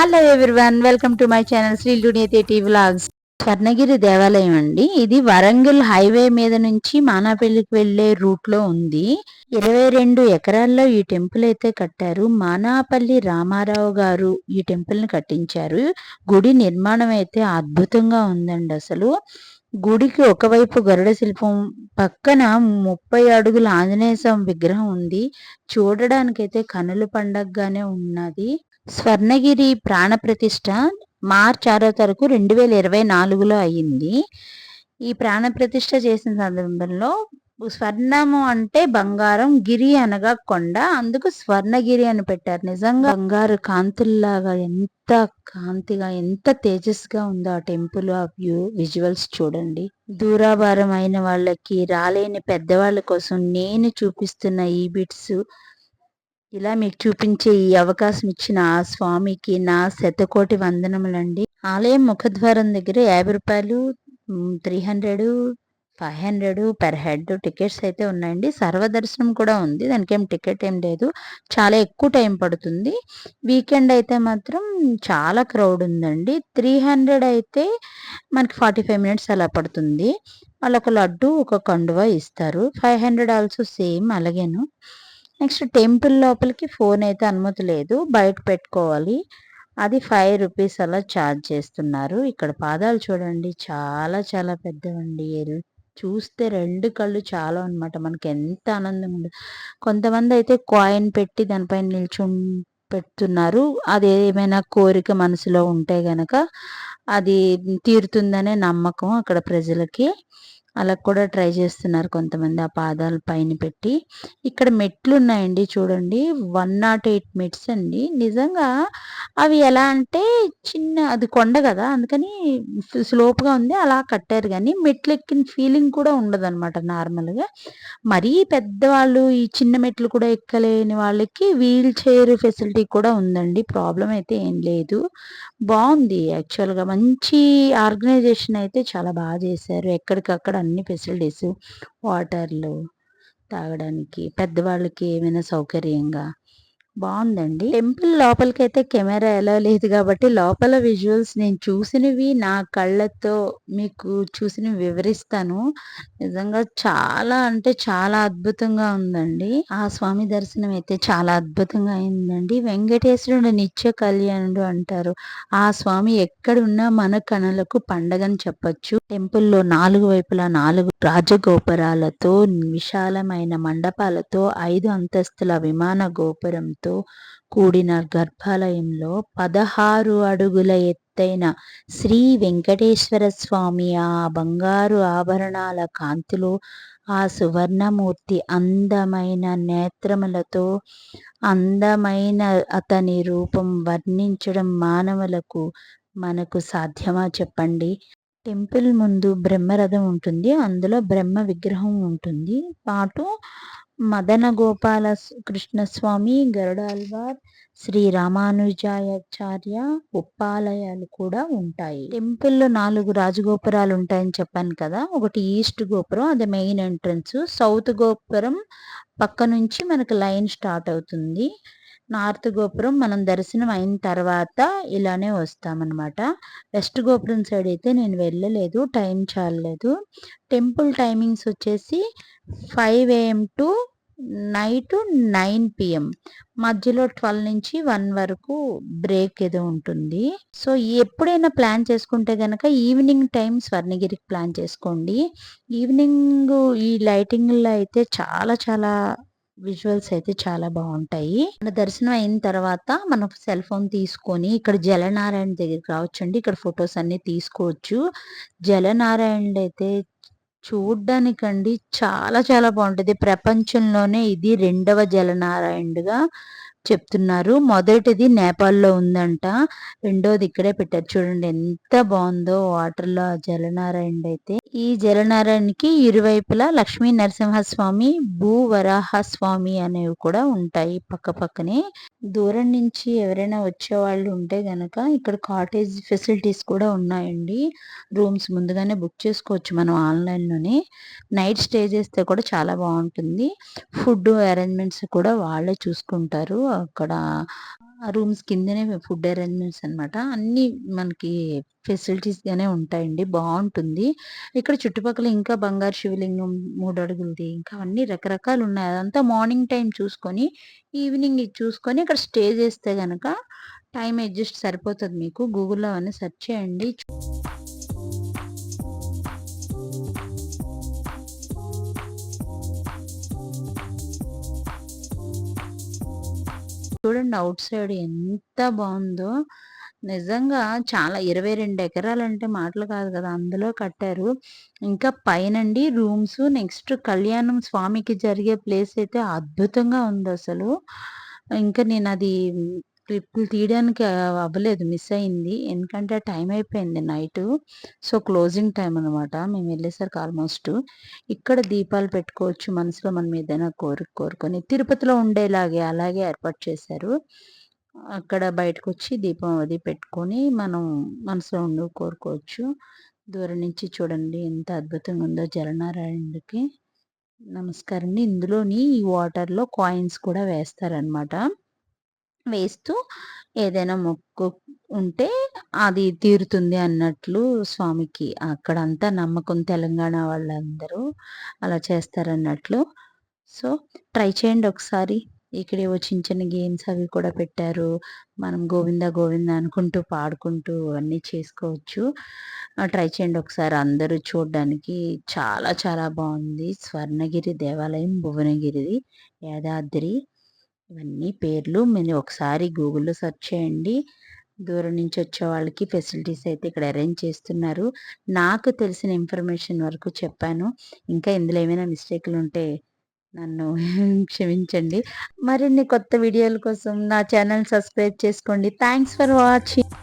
Hello everyone welcome to my channel Sri T vlogs Swarnagiri దేవాలయం అండి. ఇది Warangal highway మీద నుంచి మానాపల్లికి వెళ్ళే రూట్లో ఉంది. ఇరవై రెండు ఎకరాల్లో ఈ టెంపుల్ అయితే కట్టారు. మానాపల్లి రామారావు గారు ఈ టెంపుల్ని కట్టించారు. గుడి నిర్మాణం అయితే అద్భుతంగా ఉందండి అసలు. గుడికి ఒకవైపు గరుడ శిల్పం పక్కన ముప్పై అడుగుల ఆంజనేయ స్వామి విగ్రహం ఉంది. చూడడానికైతే కనుల పండగగానే ఉన్నది. స్వర్ణగిరి ప్రాణప్రతిష్ట మార్చ్ ఆరో తారీఖు రెండు వేల ఇరవై నాలుగులో అయ్యింది. ఈ ప్రాణప్రతిష్ట చేసిన సందర్భంలో స్వర్ణము అంటే బంగారం గిరి అనగా కొండ. అందుకు స్వర్ణగిరి అని పెట్టారు. నిజంగా బంగారు కాంతుల్లాగా ఎంత కాంతిగా ఎంత తేజస్గా ఉందో ఆ టెంపుల్ ఆ వ్యూ విజువల్స్ చూడండి. దూరాభారం అయిన వాళ్ళకి రాలేని పెద్దవాళ్ళ కోసం నేను చూపిస్తున్న ఈ బిట్స్ ఇలా మీకు చూపించే ఈ అవకాశం ఇచ్చిన ఆ స్వామికి నా శతకోటి వందనములండి. ఆలయం ముఖద్వారం దగ్గర యాభై రూపాయలు three hundred five hundred per head tickets అయితే ఉన్నాయండి. సర్వదర్శనం కూడా ఉంది. దానికి ఏం టికెట్ ఏం లేదు. చాలా ఎక్కువ టైం పడుతుంది. వీకెండ్ అయితే మాత్రం చాలా క్రౌడ్ ఉందండి. త్రీ హండ్రెడ్ అయితే మనకి ఫార్టీ ఫైవ్ మినిట్స్ అలా పడుతుంది. వాళ్ళొక లడ్డు ఒక కండువా ఇస్తారు. ఫైవ్ హండ్రెడ్ ఆల్సో సేమ్ అలాగేను. నెక్స్ట్ టెంపుల్ లోపలికి ఫోన్ అయితే అనుమతి లేదు. బయట పెట్టుకోవాలి. అది ఫైవ్ రూపీస్ అలా ఛార్జ్ చేస్తున్నారు. ఇక్కడ పాదాలు చూడండి. చాలా చాలా పెద్దవండి. చూస్తే రెండు కళ్ళు చాలా అనమాట మనకి ఎంత ఆనందం ఉండదు కొంతమంది అయితే కాయిన్ పెట్టి దానిపైన నిల్చు పెడుతున్నారు. అది ఏమైనా కోరిక మనసులో ఉంటే గనక అది తీరుతుందనే నమ్మకం అక్కడ ప్రజలకి. అలా కూడా ట్రై చేస్తున్నారు కొంతమంది ఆ పాదాల పైన పెట్టి. ఇక్కడ మెట్లు ఉన్నాయండి చూడండి. వన్ నాట్ ఎయిట్ మెట్స్ అండి. నిజంగా అవి ఎలా అంటే చిన్న అది కొండ కదా అందుకని స్లోప్గా ఉంది అలా కట్టారు కానీ మెట్లు ఎక్కిన ఫీలింగ్ కూడా ఉండదు అనమాట నార్మల్గా. మరీ పెద్దవాళ్ళు ఈ చిన్న మెట్లు కూడా ఎక్కలేని వాళ్ళకి వీల్ చైర్ ఫెసిలిటీ కూడా ఉందండి. ప్రాబ్లం అయితే ఏం లేదు. బాగుంది యాక్చువల్గా. మంచి ఆర్గనైజేషన్ అయితే చాలా బాగా చేశారు. ఎక్కడికక్కడ అన్ని ఫెసిలిటీస్ వాటర్లు తాగడానికి పెద్దవాళ్ళకి ఏమైనా సౌకర్యంగా బాగుందండి. టెంపుల్ లోపలికి అయితే కెమెరా ఎలా లేదు కాబట్టి లోపల విజువల్స్ నేను చూసినవి నా కళ్ళతో మీకు చూసినవి వివరిస్తాను. నిజంగా చాలా అంటే చాలా అద్భుతంగా ఉందండి. ఆ స్వామి దర్శనం అయితే చాలా అద్భుతంగా అయిందండి. వెంకటేశ్వరుడు నిత్య కళ్యాణుడు అంటారు. ఆ స్వామి ఎక్కడున్నా మన కనులకు పండగని చెప్పొచ్చు. టెంపుల్లో నాలుగు వైపులా నాలుగు రాజగోపురాలతో విశాలమైన మండపాలతో ఐదు అంతస్తుల విమాన గోపురంతో కూడిన గర్భాలయంలో పదహారు అడుగుల ఎత్తైన శ్రీ వెంకటేశ్వర స్వామి ఆ బంగారు ఆభరణాల కాంతిలో ఆ సువర్ణమూర్తి అందమైన నేత్రములతో అందమైన అతని రూపం వర్ణించడం మానవులకు మనకు సాధ్యమా చెప్పండి? టెంపుల్ ముందు బ్రహ్మరథం ఉంటుంది అందులో బ్రహ్మ విగ్రహం ఉంటుంది. పాటు మదన గోపాల కృష్ణస్వామి గరుడాల్వార్ శ్రీ రామానుజాచార్య ఉప్పాలయాలు కూడా ఉంటాయి. టెంపుల్లో నాలుగు రాజగోపురాలు ఉంటాయని చెప్పాను కదా ఒకటి ఈస్ట్ గోపురం అది మెయిన్ ఎంట్రన్స్. సౌత్ గోపురం పక్క నుంచి మనకు లైన్ స్టార్ట్ అవుతుంది. నార్త్ గోపురం మనం దర్శనం అయిన తర్వాత ఇలానే వస్తామన్నమాట. వెస్ట్ గోపురం సైడ్ అయితే నేను వెళ్ళలేదు టైం చాలలేదు. టెంపుల్ టైమింగ్స్ వచ్చేసి five AM to night nine PM మధ్యలో ట్వెల్వ్ నుంచి వన్ వరకు బ్రేక్ ఏదో ఉంటుంది. సో ఎప్పుడైనా ప్లాన్ చేసుకుంటే కనుక ఈవినింగ్ టైం స్వర్ణగిరికి ప్లాన్ చేసుకోండి. ఈవినింగ్ ఈ లైటింగ్లో అయితే చాలా చాలా విజువల్స్ అయితే చాలా బాగుంటాయి. మన దర్శనం అయిన తర్వాత మనం సెల్ ఫోన్ తీసుకొని ఇక్కడ జలనారాయణ దగ్గరికి రావచ్చండి. ఇక్కడ ఫొటోస్ అన్ని తీసుకోవచ్చు. జలనారాయణ అయితే చూడ్డానికండి చాలా చాలా బాగుంటుంది. ప్రపంచంలోనే ఇది రెండవ జలనారాయణగా చెప్తున్నారు. మొదటిది నేపాల్లో ఉందంట. రెండోది ఇక్కడే పెట్టారు. చూడండి ఎంత బాగుందో వాటర్లో జలనారాయణ అయితే. ఈ జలనారాయణకి ఇరువైపులా లక్ష్మీ నరసింహస్వామి భూ వరాహ స్వామి అనేవి కూడా ఉంటాయి పక్క పక్కనే. దూరం నుంచి ఎవరైనా వచ్చే వాళ్ళు ఉంటే గనక ఇక్కడ కాటేజ్ ఫెసిలిటీస్ కూడా ఉన్నాయండి. రూమ్స్ ముందుగానే బుక్ చేసుకోవచ్చు మనం ఆన్లైన్లోనే. నైట్ స్టే చేస్తే కూడా చాలా బాగుంటుంది. ఫుడ్ అరేంజ్మెంట్స్ కూడా వాళ్ళే చూసుకుంటారు. అక్కడ ఆ రూమ్స్ కిందనే ఫుడ్ అరేంజ్మెంట్స్ అనమాట అన్ని మనకి ఫెసిలిటీస్గానే ఉంటాయండి. బాగుంటుంది ఇక్కడ చుట్టుపక్కల ఇంకా బంగారు శివలింగం మూడు అడుగులది ఇంకా అన్ని రకరకాలు ఉన్నాయి అదంతా మార్నింగ్ టైం చూసుకొని ఈవినింగ్ ఇది చూసుకొని ఇక్కడ స్టే చేస్తే కనుక టైం అడ్జస్ట్ సరిపోతుంది మీకు. గూగుల్లో అవన్నీ సెర్చ్ చేయండి. చూడండి అవుట్ సైడ్ ఎంత బాగుందో. నిజంగా చాలా ఇరవై రెండు ఎకరాలంటే మాటలు కాదు కదా అందులో కట్టారు. ఇంకా పైనండి రూమ్స్ నెక్స్ట్ కళ్యాణం స్వామికి జరిగే ప్లేస్ అయితే అద్భుతంగా ఉంది అసలు. ఇంకా నేను అది క్లిప్పులు తీయడానికి అవ్వలేదు మిస్ అయింది. ఎందుకంటే టైం అయిపోయింది నైట్. సో క్లోజింగ్ టైం అనమాట మేము వెళ్ళేసరికి ఆల్మోస్ట్ ఇక్కడ దీపాలు పెట్టుకోవచ్చు మనసులో మనం ఏదైనా కోరిక కోరుకొని తిరుపతిలో ఉండేలాగే అలాగే ఏర్పాటు చేశారు. అక్కడ బయటకు వచ్చి దీపం అది పెట్టుకొని మనం మనసులో ఉండి కోరుకోవచ్చు. దూరం నుంచి చూడండి ఎంత అద్భుతంగా ఉందో జలనారాయణుడికి. నమస్కారం ఇందులోని ఈ వాటర్లో కాయిన్స్ కూడా వేస్తారనమాట వేస్తూ ఏదైనా మొక్కు ఉంటే అది తీరుతుంది అన్నట్లు స్వామికి అక్కడంతా నమ్మకం తెలంగాణ వాళ్ళందరూ అలా చేస్తారన్నట్లు. సో ట్రై చేయండి ఒకసారి. ఇక్కడేవో చిన్న చిన్న గేమ్స్ అవి కూడా పెట్టారు. మనం గోవింద గోవింద అనుకుంటూ పాడుకుంటూ అన్నీ చేసుకోవచ్చు. ట్రై చేయండి ఒకసారి. అందరూ చూడడానికి చాలా చాలా బాగుంది. స్వర్ణగిరి దేవాలయం భువనగిరిది యాదాద్రి. ఇవన్నీ పేర్లు మీరు ఒకసారి గూగుల్లో సెర్చ్ చేయండి. దూరం నుంచి వచ్చే వాళ్ళకి ఫెసిలిటీస్ అయితే ఇక్కడ అరేంజ్ చేస్తున్నారు. నాకు తెలిసిన ఇన్ఫర్మేషన్ వరకు చెప్పాను. ఇంకా ఇందులో ఏమైనా మిస్టేక్లు ఉంటే నన్ను క్షమించండి. మరిన్ని కొత్త వీడియోల కోసం నా ఛానల్ సబ్స్క్రైబ్ చేసుకోండి. Thanks for watching.